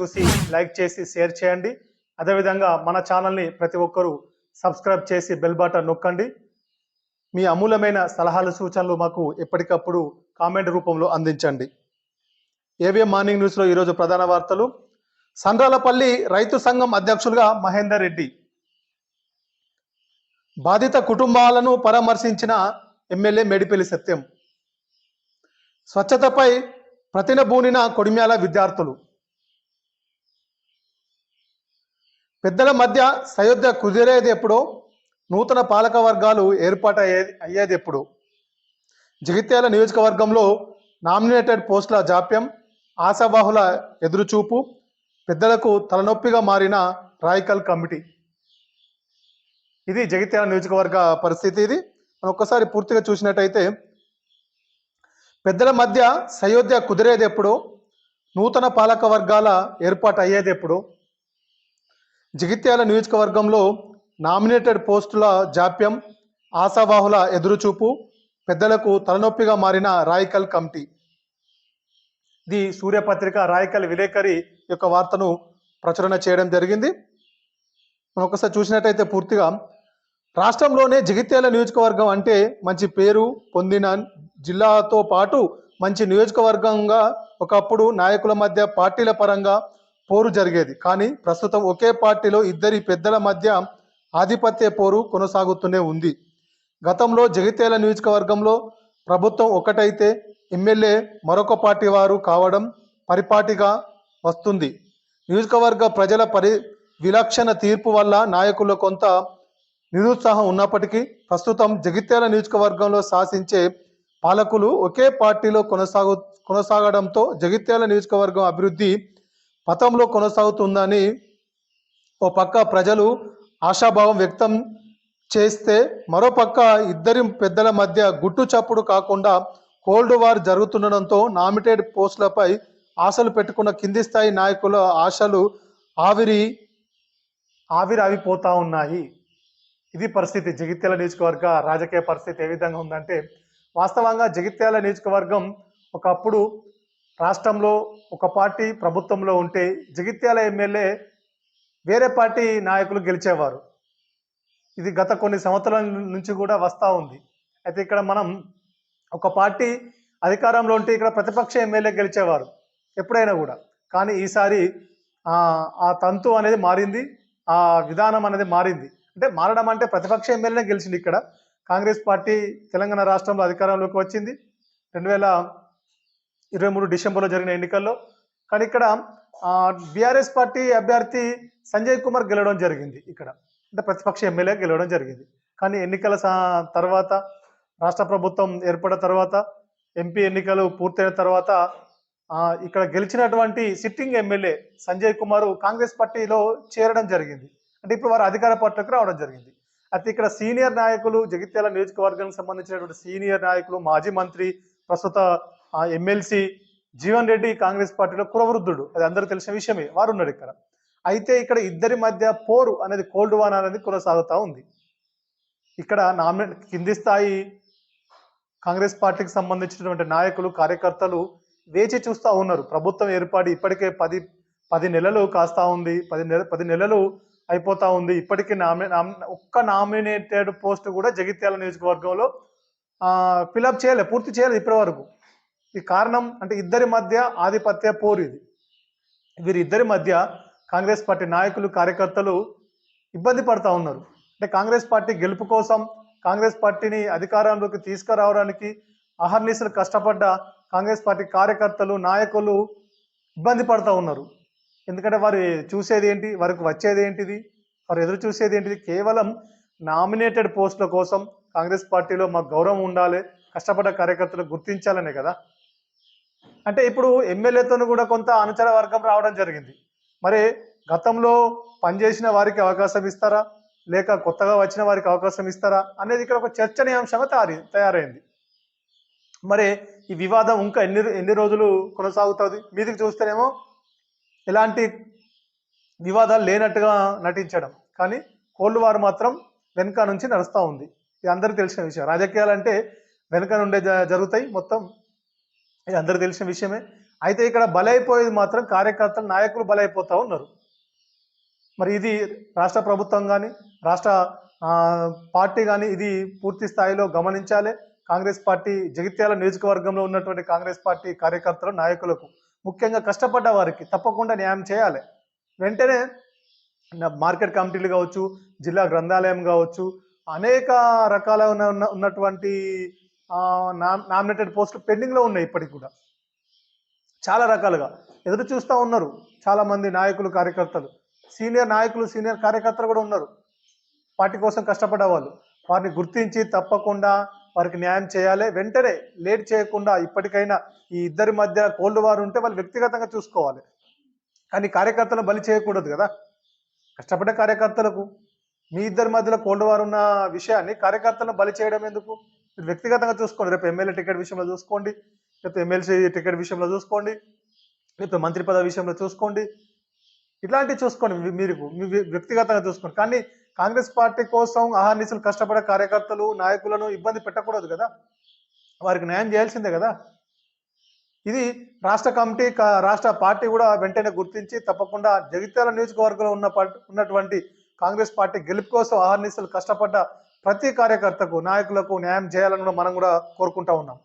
చూసి లైక్ చేసి షేర్ చేయండి. అదేవిధంగా మన ఛానల్ని ప్రతి ఒక్కరూ సబ్స్క్రైబ్ చేసి బెల్ బటన్ నొక్కండి. మీ అమూలమైన సలహాలు సూచనలు మాకు ఎప్పటికప్పుడు కామెంట్ రూపంలో అందించండి. ఏవిఎం మార్నింగ్ న్యూస్లో ఈరోజు ప్రధాన వార్తలు. సండ్రాలపల్లి రైతు సంఘం అధ్యక్షులుగా మహేందర్ రెడ్డి. బాధిత కుటుంబాలను పరామర్శించిన ఎమ్మెల్యే మేడిపల్లి సత్యం. స్వచ్ఛతపై ప్రతినబూనిన కొడిమ్యాల విద్యార్థులు. పెద్దల మధ్య సయోధ్య కుదిరేది ఎప్పుడో? నూతన పాలక వర్గాలు ఏర్పాటు అయ్యేది అయ్యేది ఎప్పుడు? జగిత్యాల నియోజకవర్గంలో నామినేటెడ్ పోస్టుల జాప్యం ఆశాబాహుల ఎదురుచూపు పెద్దలకు తలనొప్పిగా మారిన రాయకల్ కమిటీ. ఇది జగిత్యాల నియోజకవర్గ పరిస్థితి ఇది. మనం ఒక్కసారి పూర్తిగా చూసినట్టయితే పెద్దల మధ్య సయోధ్య కుదిరేది ఎప్పుడు? నూతన పాలక వర్గాల ఏర్పాటు అయ్యేది ఎప్పుడు? జగిత్యాల నియోజకవర్గంలో నామినేటెడ్ పోస్టుల జాప్యం ఆశావాహుల ఎదురుచూపు పెద్దలకు తలనొప్పిగా మారిన రాయకల్ కమిటీ. ఇది సూర్యపత్రిక రాయకల్ విలేకరి యొక్క వార్తను ప్రచురణ చేయడం జరిగింది. మనం ఒకసారి చూసినట్టయితే పూర్తిగా రాష్ట్రంలోనే జగిత్యాల నియోజకవర్గం అంటే మంచి పేరు పొందిన జిల్లాతో పాటు మంచి నియోజకవర్గంగా ఒకప్పుడు నాయకుల మధ్య పార్టీల పరంగా పోరు జరిగేది. కానీ ప్రస్తుతం ఒకే పార్టీలో ఇద్దరి పెద్దల మధ్య ఆధిపత్య పోరు కొనసాగుతూనే ఉంది. గతంలో జగిత్యాల నియోజకవర్గంలో ప్రభుత్వం ఒకటైతే ఎమ్మెల్యే మరొక పార్టీ వారు కావడం పరిపాటిగా వస్తుంది. నియోజకవర్గ ప్రజల పరి విలక్షణ తీర్పు వల్ల నాయకుల్లో కొంత నిరుత్సాహం ఉన్నప్పటికీ ప్రస్తుతం జగిత్యాల నియోజకవర్గంలో శాసించే పాలకులు ఒకే పార్టీలో కొనసాగు కొనసాగడంతో జగిత్యాల నియోజకవర్గం అభివృద్ధి పతంలో కొనసాగుతుందని ఓ పక్క ప్రజలు ఆశాభావం వ్యక్తం చేస్తే మరోపక్క ఇద్దరి పెద్దల మధ్య గుట్టు చప్పుడు కాకుండా కోల్డ్ వార్ జరుగుతుండడంతో నామినేటెడ్ పోస్టులపై ఆశలు పెట్టుకున్న కింది స్థాయి నాయకుల ఆశలు ఆవిరి ఆవిరి ఆవిపోతా ఉన్నాయి. ఇది పరిస్థితి. జగిత్యాల నియోజకవర్గ రాజకీయ పరిస్థితి ఏ విధంగా ఉందంటే వాస్తవంగా జగిత్యాల నియోజకవర్గం ఒకప్పుడు రాష్ట్రంలో ఒక పార్టీ ప్రభుత్వంలో ఉంటే జగిత్యాల ఎమ్మెల్యే వేరే పార్టీ నాయకులు గెలిచేవారు. ఇది గత కొన్ని సంవత్సరాల నుంచి కూడా వస్తూ ఉంది. అయితే ఇక్కడ మనం ఒక పార్టీ అధికారంలో ఉంటే ఇక్కడ ప్రతిపక్ష ఎమ్మెల్యే గెలిచేవారు. ఎప్పుడైనా కూడా. కానీ ఈసారి ఆ తంతు అనేది మారింది. ఆ విధానం అనేది మారింది. అంటే మారడం అంటే ప్రతిపక్ష ఎమ్మెల్యే గెలిచింది ఇక్కడ. కాంగ్రెస్ పార్టీ తెలంగాణ రాష్ట్రంలో అధికారంలోకి వచ్చింది. రెండు వేల ఇరవై మూడు డిసెంబర్లో జరిగిన ఎన్నికల్లో. కానీ ఇక్కడ బీఆర్ఎస్ పార్టీ అభ్యర్థి సంజయ్ కుమార్ గెలవడం జరిగింది ఇక్కడ. అంటే ప్రతిపక్ష ఎమ్మెల్యే గెలవడం జరిగింది. కానీ ఎన్నికల తర్వాత రాష్ట్ర ప్రభుత్వం ఏర్పడిన తర్వాత ఎంపీ ఎన్నికలు పూర్తయిన తర్వాత ఇక్కడ గెలిచినటువంటి సిట్టింగ్ ఎమ్మెల్యే సంజయ్ కుమార్ కాంగ్రెస్ పార్టీలో చేరడం జరిగింది. అంటే ఇప్పుడు వారు అధికార పార్టీకి రావడం జరిగింది. అయితే ఇక్కడ సీనియర్ నాయకులు జగిత్యాల నియోజకవర్గానికి సంబంధించినటువంటి సీనియర్ నాయకులు మాజీ మంత్రి ప్రస్తుత ఎమ్మెల్సీ జీవన్ రెడ్డి కాంగ్రెస్ పార్టీలో కురవృద్ధుడు అది అందరూ తెలిసిన విషయమే. వారు ఉన్నారు ఇక్కడ. అయితే ఇక్కడ ఇద్దరి మధ్య పోరు అనేది కోల్డ్ వాన్ అనేది కొనసాగుతూ ఉంది. ఇక్కడ నామినేట్ కింది స్థాయి కాంగ్రెస్ పార్టీకి సంబంధించినటువంటి నాయకులు కార్యకర్తలు వేచి చూస్తూ ఉన్నారు. ప్రభుత్వం ఏర్పడి ఇప్పటికే పది పది నెలలు కాస్తా ఉంది. పది నెల పది నెలలు అయిపోతా ఉంది. ఇప్పటికీ నామి ఒక్క నామినేటెడ్ పోస్ట్ కూడా జగిత్యాల నియోజకవర్గంలో ఫిలప్ చేయలేదు పూర్తి చేయలేదు ఇప్పటి వరకు. ఈ కారణం అంటే ఇద్దరి మధ్య ఆధిపత్య పోరు ఇది. వీరిద్దరి మధ్య కాంగ్రెస్ పార్టీ నాయకులు కార్యకర్తలు ఇబ్బంది పడతా ఉన్నారు. అంటే కాంగ్రెస్ పార్టీ గెలుపు కోసం కాంగ్రెస్ పార్టీని అధికారంలోకి తీసుకురావడానికి అహర్నిశలు కష్టపడ్డ కాంగ్రెస్ పార్టీ కార్యకర్తలు నాయకులు ఇబ్బంది పడతా ఉన్నారు. ఎందుకంటే వారు చూసేది ఏంటి? వారికి వచ్చేది ఏంటిది? వారు ఎదురు చూసేది ఏంటిది? కేవలం నామినేటెడ్ పోస్టుల కోసం కాంగ్రెస్ పార్టీలో మాకు గౌరవం ఉండాలి కష్టపడ్డ కార్యకర్తలు గుర్తించాలనే కదా. అంటే ఇప్పుడు ఎమ్మెల్యేతో కూడా కొంత అనుచర వర్గం రావడం జరిగింది. మరి గతంలో పనిచేసిన వారికి అవకాశం ఇస్తారా? లేక కొత్తగా వచ్చిన వారికి అవకాశం ఇస్తారా? అనేది ఇక్కడ ఒక చర్చనీయాంశంగా తయారీ తయారైంది. మరి ఈ వివాదం ఇంకా ఎన్ని ఎన్ని రోజులు కొనసాగుతుంది? మీదికి చూస్తేనేమో ఎలాంటి వివాదాలు లేనట్టుగా నటించడం. కానీ కోల్డ్ వారు మాత్రం వెనుక నుంచి నడుస్తూ ఉంది. ఇది అందరికీ తెలిసిన విషయం. రాజకీయాలు అంటే వెనుక నుండే జ- జరుగుతాయి మొత్తం. ఇది అందరూ తెలిసిన విషయమే. అయితే ఇక్కడ బలైపోయేది మాత్రం కార్యకర్తలు నాయకులు బలైపోతూ ఉన్నారు. మరి ఇది రాష్ట్ర ప్రభుత్వం కానీ రాష్ట్ర పార్టీ కానీ ఇది పూర్తి స్థాయిలో గమనించాలి. కాంగ్రెస్ పార్టీ జగిత్యాల నియోజకవర్గంలో ఉన్నటువంటి కాంగ్రెస్ పార్టీ కార్యకర్తలు నాయకులకు ముఖ్యంగా కష్టపడ్డ వారికి తప్పకుండా న్యాయం చేయాలి. వెంటనే మార్కెట్ కమిటీలు కావచ్చు జిల్లా గ్రంథాలయం కావచ్చు అనేక రకాల ఉన్న ఉన్న- ఉన్నటువంటి నామినేటెడ్ పోస్టులు పెండింగ్లో ఉన్నాయి ఇప్పటికి కూడా. చాలా రకాలుగా. ఎదురు చూస్తూ ఉన్నారు చాలా మంది నాయకులు కార్యకర్తలు. సీనియర్ నాయకులు సీనియర్ కార్యకర్తలు కూడా ఉన్నారు. పార్టీ కోసం కష్టపడ్డ వాళ్ళు వారిని గుర్తించి తప్పకుండా వారికి న్యాయం చేయాలి. వెంటనే లేట్ చేయకుండా ఇప్పటికైనా ఈ ఇద్దరి మధ్య కోల్డ్ వారు ఉంటే వాళ్ళు వ్యక్తిగతంగా చూసుకోవాలి. కానీ కార్యకర్తలను బలి చేయకూడదు కదా. కష్టపడ్డ కార్యకర్తలకు మీ ఇద్దరి మధ్యలో కోల్డ్ వారు ఉన్న విషయాన్ని కార్యకర్తలను బలి చేయడం ఎందుకు? వ్యక్తిగతంగా చూసుకోండి. రేపు ఎమ్మెల్యే టికెట్ విషయంలో చూసుకోండి. రేపు ఎమ్మెల్సీ టికెట్ విషయంలో చూసుకోండి. రేపు మంత్రి పదవి విషయంలో చూసుకోండి. ఇట్లాంటివి చూసుకోండి. మీరు మీ వ్యక్తిగతంగా చూసుకోండి. కానీ కాంగ్రెస్ పార్టీ కోసం అహర్నిశలు కష్టపడే కార్యకర్తలు నాయకులను ఇబ్బంది పెట్టకూడదు కదా. వారికి న్యాయం చేయాల్సిందే కదా. ఇది రాష్ట్ర కమిటీ కా- రాష్ట్ర పార్టీ కూడా వెంటనే గుర్తించి తప్పకుండా జగిత్యాల నియోజకవర్గంలో ఉన్న పట్- ఉన్నటువంటి కాంగ్రెస్ పార్టీ గెలుపు కోసం అహర్నిశలు కష్టపడ్డ ప్రతి కార్యకర్తకు నాయకులకు న్యాయం చేయాలని కూడా మనం కూడా కోరుకుంటా ఉన్నాం.